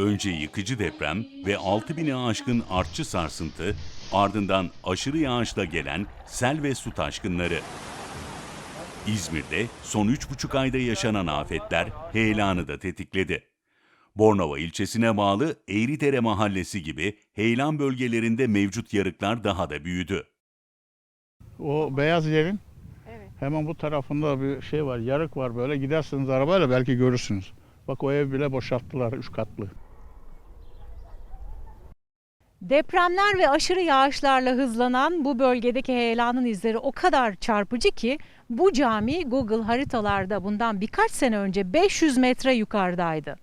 Önce yıkıcı deprem ve 6000'i aşkın artçı sarsıntı, ardından aşırı yağışla gelen sel ve su taşkınları. İzmir'de son 3,5 ayda yaşanan afetler heyelanı da tetikledi. Bornova ilçesine bağlı Eğridere mahallesi gibi heyelan bölgelerinde mevcut yarıklar daha da büyüdü. O beyaz yerin Evet. hemen bu tarafında bir şey var, yarık var böyle. Gidersiniz arabayla belki görürsünüz. Bak o ev bile boşalttılar, üç katlı. Depremler ve aşırı yağışlarla hızlanan bu bölgedeki heyelanın izleri o kadar çarpıcı ki bu cami Google haritalarda bundan birkaç sene önce 500 metre yukarıdaydı.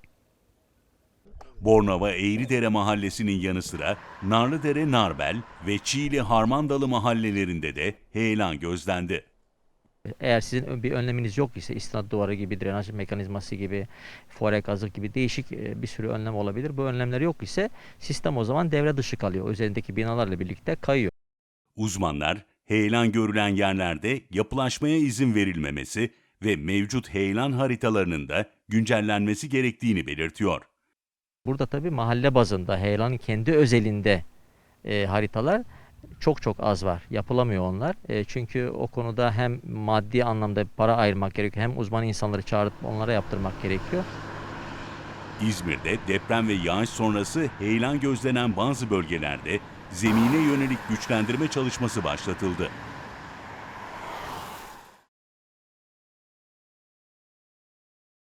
Bornova Eğridere mahallesinin yanı sıra Narlıdere Narbel ve Çiğli Harmandalı mahallelerinde de heyelan gözlendi. Eğer sizin bir önleminiz yok ise istinat duvarı gibi, drenaj mekanizması gibi, fore kazık gibi değişik e, bir sürü önlem olabilir. Bu önlemler yok ise sistem o zaman devre dışı kalıyor. Üzerindeki binalarla birlikte kayıyor. Uzmanlar heyelan görülen yerlerde yapılaşmaya izin verilmemesi ve mevcut heyelan haritalarının da güncellenmesi gerektiğini belirtiyor. Burada tabii mahalle bazında, heyelanın kendi özelinde e, haritalar çok çok az var. Yapılamıyor onlar. E, çünkü o konuda hem maddi anlamda para ayırmak gerekiyor hem uzman insanları çağırıp onlara yaptırmak gerekiyor. İzmir'de deprem ve yağış sonrası heyelan gözlenen bazı bölgelerde zemine yönelik güçlendirme çalışması başlatıldı.